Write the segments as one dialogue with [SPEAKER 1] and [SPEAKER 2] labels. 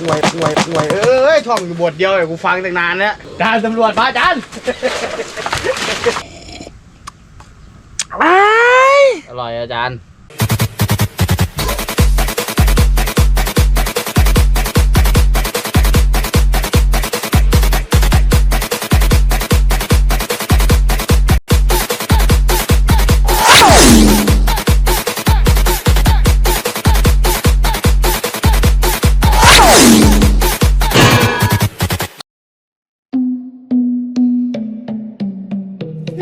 [SPEAKER 1] ห่วยห่วยห่วยเอ้ยท่องอยู่บทเดียวเลยกูฟังตั้งนานแล้วอาจารย์ตำรวจมาอาจารย์อร่อยอาจารย์
[SPEAKER 2] แล้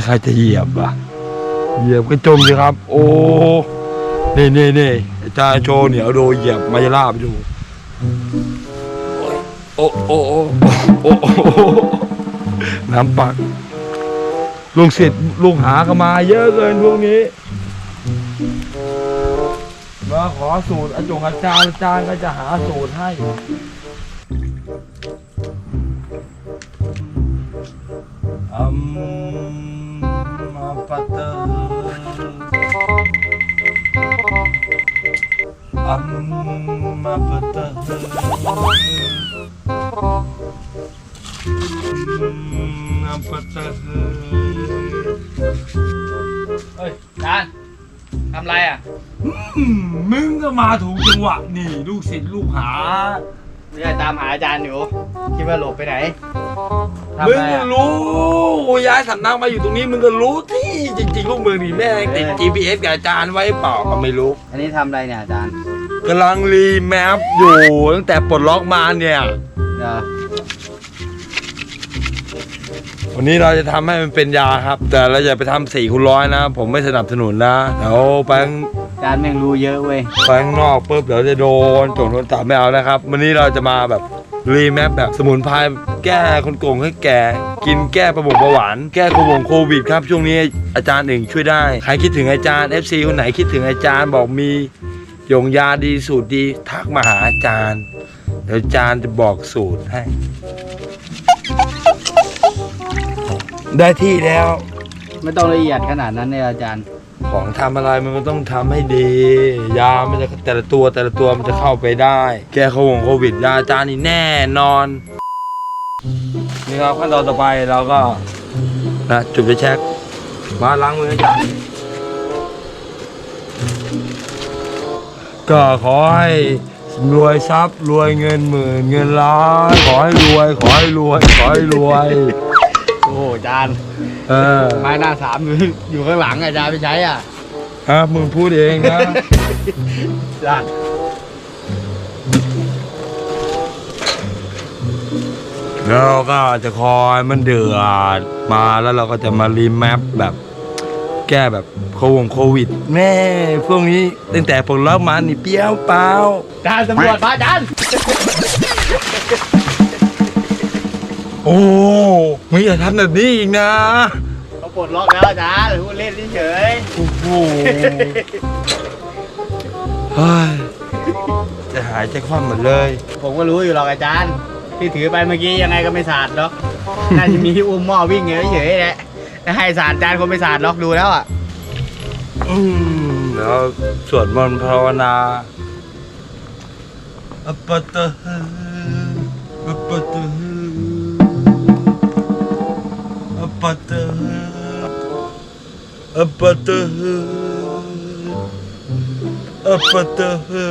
[SPEAKER 2] วใครจะ เหยียบอะเหยียบก็จมสิครับ โอ้นี่นี่นี่อาจารย์โชว์เหนียวโดเหยียบมายาลาไปดูโอ้โอ้โอ้โอ้โอ้น้ำปักลุงศิษย์ลุงหาก็มาเยอะเกินพวกนี้ มาขอสูตรอาจงอาจารย์อาจารย์ก็จะหาสูตรให้ ปัตเตอร์
[SPEAKER 1] เฮ้ยอาจารย์ทำไรอะ
[SPEAKER 2] อืมมึงก็มาถูกจังหวะนี่ลูกศิษย์ลูกหา
[SPEAKER 1] เนี่ยตามหาอาจารย์อยู่ คิดว่าหลบไปไหนทำ
[SPEAKER 2] มึง
[SPEAKER 1] ไรอะ
[SPEAKER 2] รู้กูย้ายสำนักมาอยู่ตรงนี้มึงก็รู้ที่จริงๆลูกมือนี่แม่งติด
[SPEAKER 1] เออ
[SPEAKER 2] GPS กับอาจารย์ไว้เปล่าก็ไม่รู้
[SPEAKER 1] อันนี้ทำอะไรเนี่ยอาจารย์
[SPEAKER 2] กำลังรีแมปอยู่ตั้งแต่ปลดล็อกมาเนี่ย
[SPEAKER 1] เดี๋ยว
[SPEAKER 2] วันนี้เราจะทำให้มันเป็นยาครับ แต่เราอย่าไปทำสี่คูณร้อยนะ ผมไม่สนับสนุนนะเดี๋ยวไปข้าง
[SPEAKER 1] อาจารย์แม่งรู้เยอะเว้ย
[SPEAKER 2] ไปข้างนอกปุ๊บเดี๋ยวจะโดนจงโดนจับไม่เอานะครับ วันนี้เราจะมาแบบรีแมปแบบสมุนไพรแก้คนโกงให้แก่ กินแก้ประบงประหวาน แก้โควงโควิดครับช่วงนี้อาจารย์หนึ่งช่วยได้ ใครคิดถึงอาจารย์ FC คนไหนคิดถึงอาจารย์บอกมียงยาดีสูตรดีทักมาหาอาจารย์ เดี๋ยวอาจารย์จะบอกสูตรให้ ได้ที่แล้ว
[SPEAKER 1] ไม่ต้องละเอียดขนาดนั้นเลยอาจารย์
[SPEAKER 2] ของทำอะไรมันก็ต้องทำให้ดี ยามันจะแต่ละตัวแต่ละตัวมันจะเข้าไปได้ แก้โควงโควิดยาอาจารย์นี่แน่นอนนี่ครับขั้นตอนต่อไปเราก็นะจุดไปเช็คมาล้างมืออาจารย์ก็ขอให้รวยทรัพย์รวยเงินหมื่นเงินล้านขอให้รวยขอให้รวยขอให้รวย
[SPEAKER 1] โอ้โหอาจารย์
[SPEAKER 2] เออ
[SPEAKER 1] ไม้หน้าสามอยู่อยู่ข้างหลังอาจารย์ไปใช้อะ
[SPEAKER 2] ฮะมึงพูดเองนะ
[SPEAKER 1] อาจารย์
[SPEAKER 2] แล้วเราก็จะคอยมันเดือดมาแล้วเราก็จะมารีแมปแบบ แก้แบบโควงโควิดแม่พวกนี้ตั้งแต่ผมเริ่มมานี่เปรี้ยวเปล่า
[SPEAKER 1] อาจารย์ตำรวจมาอาจารย์
[SPEAKER 2] โอ้มึงอย่าทำแบบนี้อีกนะ
[SPEAKER 1] เขาปลดล็อกแล้วอาจารย์พูดเล่นเฉย
[SPEAKER 2] โอ้โหเฮ้ยจะหายใจคว่ำหมดเลย
[SPEAKER 1] ๆผมก็รู้อยู่หรอกอาจารย์ ที่ถือไปเมื่อกี้ยังไงก็ไม่สาดหรอกน่าจะมีที่อุ้มหม้อวิ่งเฉยๆแหละถ้าให้สาดอาจารย์คงไม่สาดหรอกดูแล้วอะ
[SPEAKER 2] อืมแล้วสวดมนต์ภาวนาอัปปะตะฮึอัปปะตะ ฮึอัปปะตะฮึอัปปะตะฮึอัปปะตะฮึ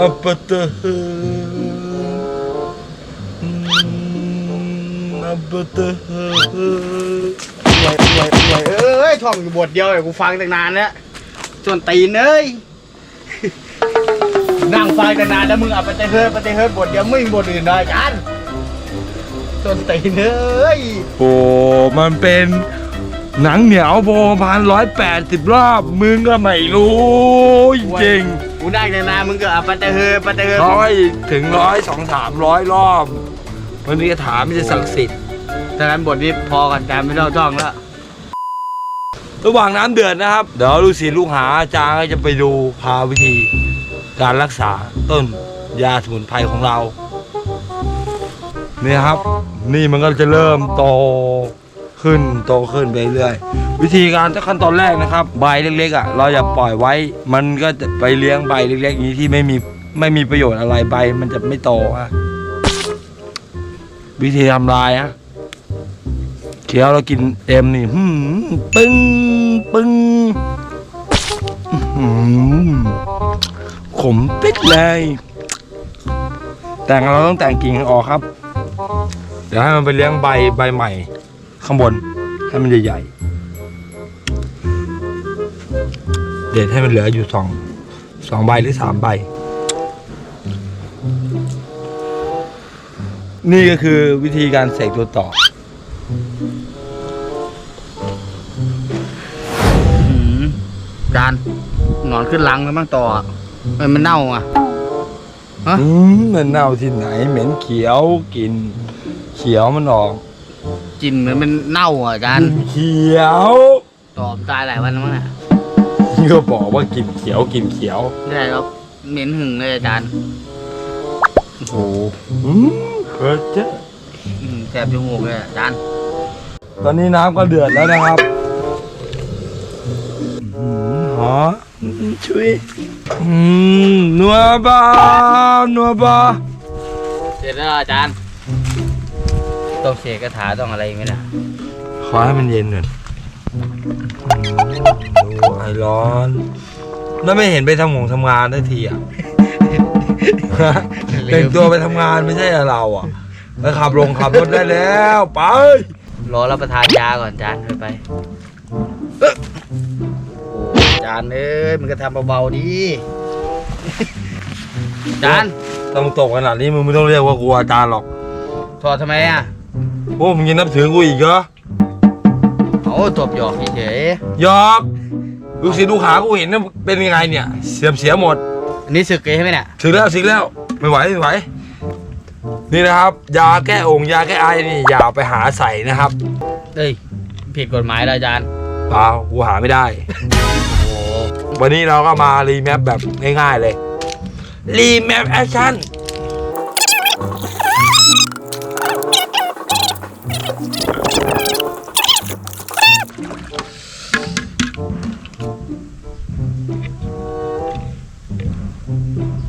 [SPEAKER 2] อัปปะตะฮึอืมอัปปะตะฮึ
[SPEAKER 1] ห่วยห่วยห่วยเอ้ยท่องอยู่บทเดียวเลยกูฟังตั้งนานแล้วส่วนตีนเอ้ยนั่งฟังตั้งนานแล้วมึงเอาไปเตะเฮิร์ตไปเตะเฮิร์ตบทเดียวไม่มีบทอื่นเลยอาจารย์ ส่วนตีนเอ้ย
[SPEAKER 2] โอ้มันเป็นหนังเหนียวโบพันร้อยแปดสิบรอบ มึงก็ไม่รู้จริงๆ
[SPEAKER 1] กูนั่งนานๆมึงก็อะปัตเตอร์เฮอปัตเตอร์เฮอ
[SPEAKER 2] ร้อยถึงร้อยสองสามร้อยรอบวันนี้จะถามไม่ใช่ศักดิ์สิทธิ์
[SPEAKER 1] ถ้างั้นบทนี้พอกันจานไม่ต้องจ้องแล้ว
[SPEAKER 2] ระหว่างน้ำเดือดนะครับ เดี๋ยวลูกศิษย์ลูกหาอาจารย์ก็จะไปดูพาวิธี การรักษาต้นยาสมุนไพรของเรานี่ครับ นี่มันก็จะเริ่มโตขึ้นโตขึ้นไปเรื่อยวิธีการถ้าขั้นตอนแรกนะครับ ใบเล็กๆอะเราอย่าปล่อยไว้ มันก็จะไปเลี้ยงใบเล็กๆนี้ที่ไม่มีไม่มีประโยชน์อะไรใบมันจะไม่โตอะวิธีทำลายอะเคี้ยวแล้วกินเต็มนี่หืมปึ้งปึ้งอื้อหือขมปิดเลย แต่งเราต้องแต่งกิ่งออกครับ เดี๋ยวให้มันไปเลี้ยงใบใบใหม่ ข้างบน ให้มันใหญ่ๆ เด็ดให้มันเหลืออยู่สองสองใบหรือสามใบ นี่ก็คือวิธีการเสกตัวต่อ
[SPEAKER 1] หืมจานหนอนขึ้นหลังแล้วมั้งต่ออะมันมันเน่าอะ ฮะ
[SPEAKER 2] อืมมันเน่าที่ไหนเหม็นเขียวกลิน เขียวมันออก
[SPEAKER 1] กลิ่นเหมือนมันเน่าอะจาน
[SPEAKER 2] เขียว
[SPEAKER 1] ต่อตายหลายวันแล้วมั้งน่ะ
[SPEAKER 2] นี่ก็บอกว่ากินเขียวกินเขียว
[SPEAKER 1] ไม่ได้ครับเหม็นหึงเลยอาจารย์
[SPEAKER 2] โอ้โหอืมเกิดเจ๊ะ
[SPEAKER 1] อืมแสบจมูกเลยอาจารย์
[SPEAKER 2] ตอนนี้น้ำก็เดือดแล้วนะครับอืมหอมช่วยอืมนัวบานัวบา
[SPEAKER 1] เสร็จแล้วอาจารย์ ต้องเสกคาถาต้องอะไรไหมล่ะ
[SPEAKER 2] ขอให้มันเย็นหน่อยอืมดูไอร้อนแล้วไม่เห็นไปทำงงทำงานได้ทีอะ แต่งตัวไปทำงานไม่ใช่เหรอเราอะไปขับลงขับรถได้แล้วไป
[SPEAKER 1] รอรับประทานยาก่อนอาจารย์ไปไปเอ้อโอ้อาจารย์เอ้ยมันก็ทำเบาๆดีอาจารย์
[SPEAKER 2] ต้องตกขนาดนี้มึงไม่ต้องเรียกว่ากูอาจารย์หรอก
[SPEAKER 1] ถอดทำไมอะ
[SPEAKER 2] โอ้มึงยังนับถือกูอีกเหรอ
[SPEAKER 1] เอาตบหยอกเฉย
[SPEAKER 2] หยอกลูกศิษย์ลูกหากูเห็นนะเป็นยังไงเนี่ย เสียมเสียหมด
[SPEAKER 1] ๆอันนี้ศึกเลยใช่ไหมเนี่ย
[SPEAKER 2] ถึงแล้วถึงแล้วไม่ไหวไม่ไหว นี่นะครับ ยาแก้องค์ยาแก้ไอนี่อย่าเอาไปหาใส่นะครับ
[SPEAKER 1] เอ้ยผิดกฎหมายแล้วอาจารย์
[SPEAKER 2] เปล่ากูหาไม่ได้
[SPEAKER 1] โอ้
[SPEAKER 2] วันนี้เราก็มารีแมปแบบง่ายๆเลย รีแมปแอคชั่น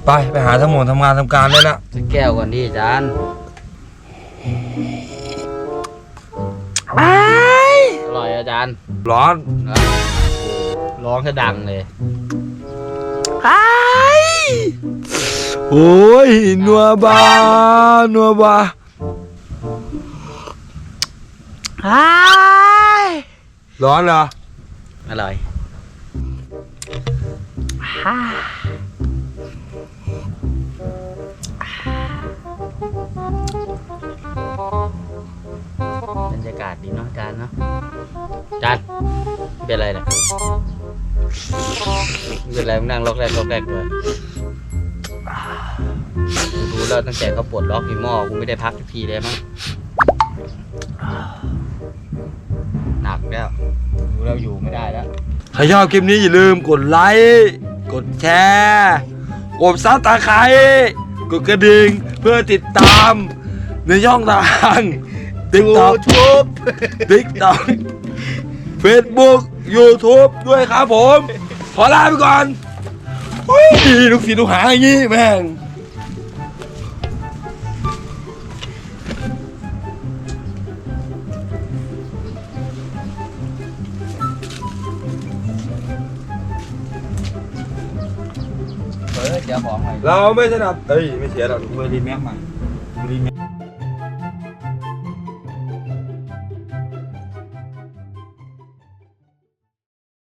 [SPEAKER 2] ไปไปหาทั้งหมดทำงานทำการได้แล้ว
[SPEAKER 1] จะแก้วก่อนดิอาจารย์อร่อยอาจารย์
[SPEAKER 2] ร้อน
[SPEAKER 1] นะร้องจะดังเลย
[SPEAKER 2] โอ้ยนัวบานัวบาร้อนเหรอ
[SPEAKER 1] อร่อย รรยากาศดีเนาะจารย์เนาะจารย์เป็นอะไรนี่ยเป็นอะไรมึงนั่งล็อกแรกล็อกแรกเลยกูรู้แล้วตั้งแต่เขาปลดล็อกอีหม้อกูไม่ได้พักสักทีเลยมั้งหนักแล้วรู้แล้วอยู่ไม่ได้แล้ว
[SPEAKER 2] ใครชอบคลิปนี้อย่าลืมกดไลค์กดแชร์กดซับตาไคร้กดกระดิ่งเพื่อติดตามในช่องทาง ติ๊กต็อก
[SPEAKER 1] YouTube
[SPEAKER 2] ติ๊กต็อกเฟซบุ๊กยูทูบด้วยครับผม ขอลาไปก่อนอุ้ยลูกศิษย์ลูกหาอย่างงี้แม่ง
[SPEAKER 1] เออเดี๋ยวของหน่อย
[SPEAKER 2] เราไม่ถนัดเอ้ย ไม่เสียหรอกเบอร์รีแม็กใหม่รีแม็ก